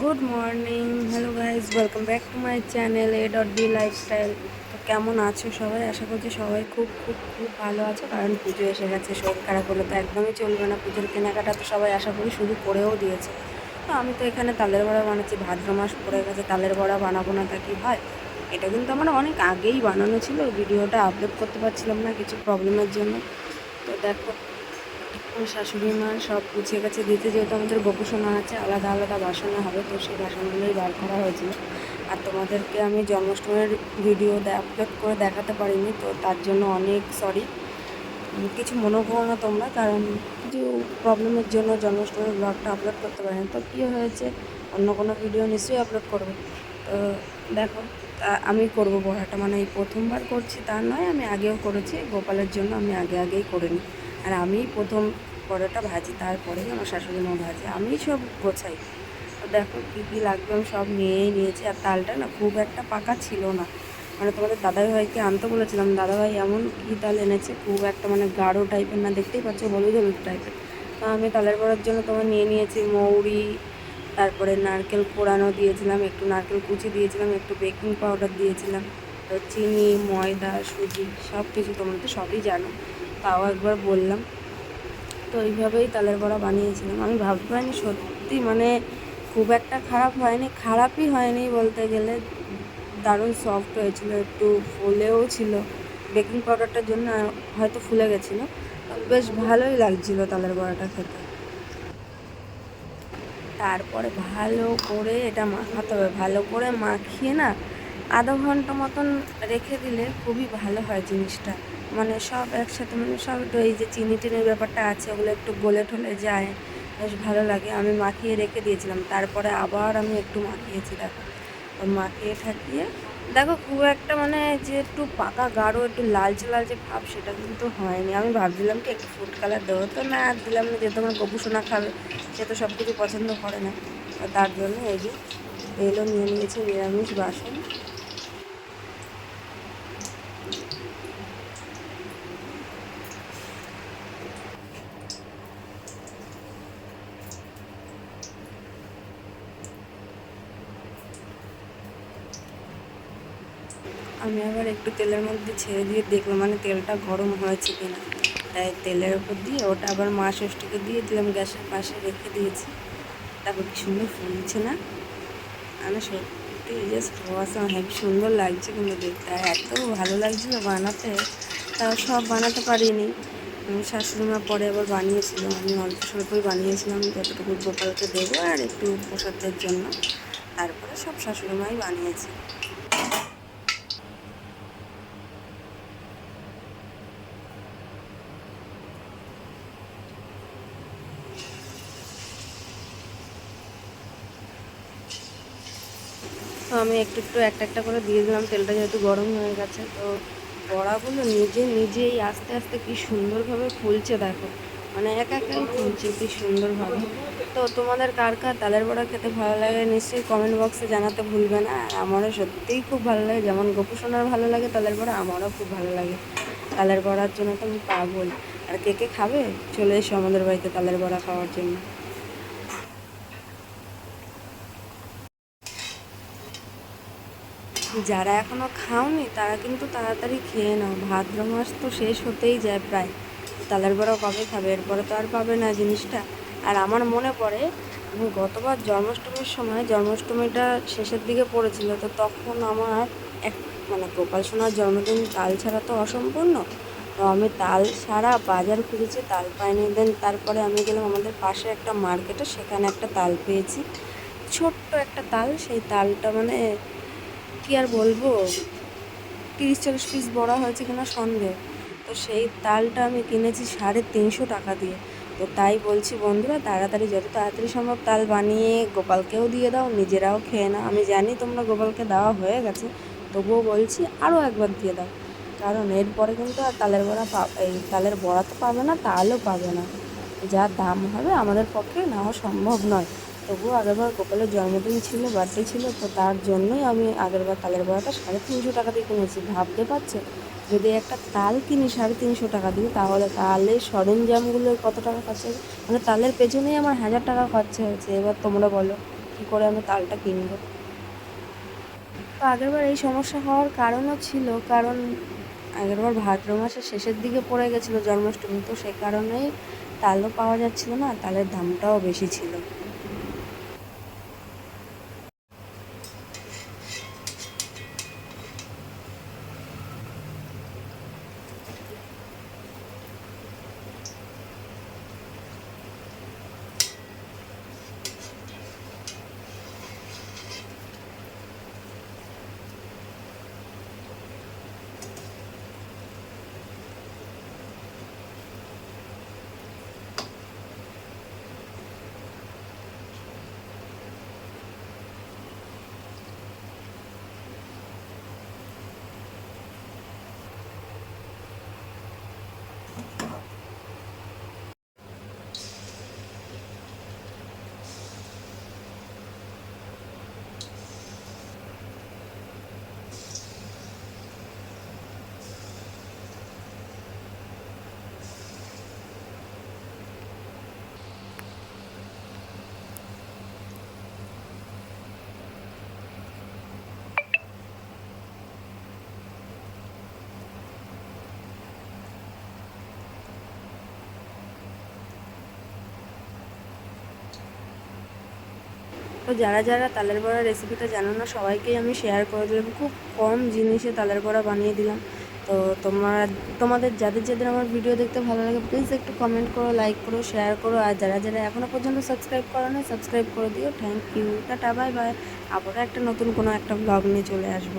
Good morning hello guys welcome back to my channel A dot B lifestyle তো কেমন আছো সবাই? আশা করছি সবাই খুব খুব খুব ভালো আছো। কারণ পুজো এসে গেছে শরীর খারাপ হলে তো একদমই চলবে না। পুজোর কেনাকাটা তো সবাই আশা করি শুরু করেও দিয়েছে। তো আমি তো এখানে তালের বড়া বানাচ্ছি। ভাদ্র মাস পড়ে গেছে, তালের বড়া বানাবো না তা কি হয়? এটা কিন্তু আমার অনেক আগেই বানানো ছিল। ভিডিওটা আপলোড করতে পারছিলাম না কিছু প্রবলেমের জন্য। তো দেখো শাশুড়ি মা সব গুছিয়ে গেছে দিতে যেহেতু আমাদের গোপুসোনা আছে, আলাদা আলাদা বাসনে হবে, তো সেই বাসনগুলোই বার করা হয়েছিল। আর তোমাদেরকে আমি জন্মাষ্টমীর ভিডিও আপলোড করে দেখাতে পারিনি, তো তার জন্য অনেক সরি কিছু মনে করো না তোমরা, কারণ কিছু প্রবলেমের জন্য জন্মাষ্টমীর ব্লগটা আপলোড করতে পারিনি। তো কী হয়েছে, অন্য কোনো ভিডিও নিশ্চয়ই আপলোড করব। তো দেখো আমি করব বড়াটা মানে এই প্রথমবার করছি তা নয়, আমি আগেও করেছি, গোপালের জন্য আমি আগে আগেই করে নিই আর আমি প্রথম পরোটা ভাজি তারপরেই আমার শাশুড়ি মা ভাজে। আমি সব গোছাই। তো দেখো কী কী লাগবে আমি সব নিয়েই নিয়েছি। আর তালটা না খুব একটা পাকা ছিল না। মানে তোমাদের দাদাভাইকে আনতে বলেছিলাম, দাদাভাই, এমন কী তাল এনেছে? খুব একটা মানে গাঢ় টাইপের না, দেখতেই পাচ্ছ হলুদ হলুদ টাইপের তো আমি তালের বড়ার জন্য তোমার নিয়ে নিয়েছি মৌরি, তারপরে নারকেল কোড়ানো দিয়েছিলাম, একটু নারকেল কুচি দিয়েছিলাম, একটু বেকিং পাউডার দিয়েছিলাম। তো চিনি, ময়দা, সুজি সব কিছু তোমরা তো সবই জানো। তাও একবার বললাম তো এইভাবেই তালের বড়া বানিয়েছিলাম। আমি ভাবতে পারিনি সত্যি মানে খুব একটা খারাপ হয়নি, খারাপই হয়নি বলতে গেলে। দারুণ সফট হয়েছিল, একটু ফুলেও ছিল। বেকিং পাউডারটার জন্য হয়তো ফুলে গেছিল। বেশ ভালোই লাগছিল তালের বড়াটা খেতে। তারপরে ভালো করে এটা মাখাতে হবে। ভালো করে মাখিয়ে না আধা ঘণ্টা মতন রেখে দিলে খুবই ভালো হয় জিনিসটা। মানে সব একসাথে মানে সব এই যে চিনি টিনির ব্যাপারটা আছে, ওগুলো একটু গলে ঠলে যায়। বেশ ভালো লাগে। আমি মাখিয়ে রেখে দিয়েছিলাম। তারপরে আবার আমি একটু মাখিয়েছি, দেখো। তো মাখিয়ে ঠাকিয়ে, দেখো খুব একটা মানে যে একটু পাকা, গাঢ়, একটু লালচে লালচে ভাব সেটা কিন্তু হয়নি। আমি ভাবছিলাম কি একটু ফুড কালার দেবো। তো না দিলাম না। যেহেতু আমার গপু সোনা খাবে, সে তো সব কিছু পছন্দ করে না। তার জন্য এই যে এলো, নিয়ে নিয়েছে নিরামিষ বাসন। আমি আবার একটু তেলের মধ্যে ছেড়ে দিয়ে দেখলাম মানে তেলটা গরম হয়েছে কিনা। তাই তেলের উপর দিয়ে ওটা আবার মা ষষ্ঠীকে দিয়ে দিলাম, গ্যাসের পাশে রেখে দিয়েছি। তারপর কি সুন্দর ফুলছে না? আমি সত্যি জাস্ট ওয়াসাম হেবি সুন্দর লাগছে কিন্তু দেখতে। আর এত ভালো লাগছিল বানাতে, তাও সব বানাতে পারিনি। আমি শাশুড়ি মা পরে আবার বানিয়েছিল, আমি অল্প স্বল্পই বানিয়েছিলাম, যতটুকু গোপালকে দেবো আর একটু প্রসাদের জন্য। তারপরে সব শাশুড়ি মাই বানিয়েছে। তো আমি একটু একটু একটা একটা করে দিয়ে দিলাম, তেলটা যেহেতু গরম হয়ে গেছে, তো বড়াগুলো নিজে নিজেই আস্তে আস্তে কি সুন্দরভাবে ফুলছে দেখো। মানে একা একাই ফুলছে, কি সুন্দরভাবে। তো তোমাদের কার কার তালের বড়া খেতে ভালো লাগে নিশ্চয়ই কমেন্ট বক্সে জানাতে ভুলবে না। আর আমারও সত্যিই খুব ভালো লাগে, যেমন গোপু সোনার ভালো লাগে, তালের বড়া আমারও খুব ভালো লাগে। তালের বড়ার জন্য তো আমি পাগল। আর কে কে খাবে? চলে এসো আমাদের বাড়িতে তালের বড়া খাওয়ার জন্য। যারা এখনও খাওনি, তারা কিন্তু তাড়াতাড়ি খেয়ে নাও। ভাদ্র মাস তো শেষ হতেই যায় প্রায়। তালের বড়া কবে খাবে? এরপরে তো আর পাবে না জিনিসটা। আর আমার মনে পড়ে, আমি গতবার জন্মাষ্টমীর সময়, জন্মাষ্টমীটা শেষের দিকে পড়েছিল, তো তখন আমার এক মানে গোপাল সোনার জন্মদিন তাল ছাড়া তো অসম্পূর্ণ। তো আমি তাল ছাড়া বাজার খুঁজেছি, তাল পাইনি। দেন তারপরে আমি গেলাম আমাদের পাশে একটা মার্কেটে, সেখানে একটা তাল পেয়েছি। ছোট্ট একটা তাল, সেই তালটা মানে কী আর বলব? তিরিশ চল্লিশ পিস বড়া হয়েছে কিনা সন্দেহ। তো সেই তালটা আমি কিনেছি সাড়ে তিনশো টাকা দিয়ে। তো তাই বলছি বন্ধুরা, তাড়াতাড়ি যত তাড়াতাড়ি সম্ভব তাল বানিয়ে গোপালকেও দিয়ে দাও, নিজেরাও খেয়ে নাও। আমি জানি তোমরা গোপালকে দেওয়া হয়ে গেছে, তবুও বলছি আরও একবার দিয়ে দাও। কারণ এরপরে কিন্তু আর তালের বড়া পা এই তালের বড়া তো পাবে না, তালও পাবে না। যা দাম হবে আমাদের পক্ষে নেওয়া সম্ভব নয়। তবুও আগেরবার গোপালের জন্মদিন ছিল বার্থডে ছিল, তো তার জন্যই আমি আগেরবার তালের বড়াটা সাড়ে তিনশো টাকা দিয়ে কিনেছি। ভাবতে পারছে? যদি একটা তাল কিনি সাড়ে তিনশো টাকা দিয়ে, তাহলে তালের সরঞ্জামগুলো কত টাকা খরচা হবে? মানে তালের পেছনেই আমার হাজার টাকা খরচা হয়েছে। এবার তোমরা বলো, কী করে আমি তালটা কিনবো? তো আগেরবার এই সমস্যা হওয়ার কারণও ছিল, কারণ আগেরবার ভাদ্র মাসের শেষের দিকে পড়ে গেছিল জন্মাষ্টমী, তো সে কারণেই তালও পাওয়া যাচ্ছিল না, তালের দামটাও বেশি ছিল। তো যারা যারা তালের বড়া রেসিপিটা জানো না, সবাইকেই আমি শেয়ার করে দিলাম। খুব কম জিনিসে তালের বড়া বানিয়ে দিলাম। তো তোমরা, তোমাদের যাদের যাদের আমার ভিডিও দেখতে ভালো লাগে প্লিজ একটু কমেন্ট করো লাইক করো শেয়ার করো। আর যারা যারা এখনও পর্যন্ত সাবস্ক্রাইব করো না সাবস্ক্রাইব করে দিও। Thank you tata bye bye আবারও একটা নতুন কোনো একটা ব্লগ নিয়ে চলে আসব।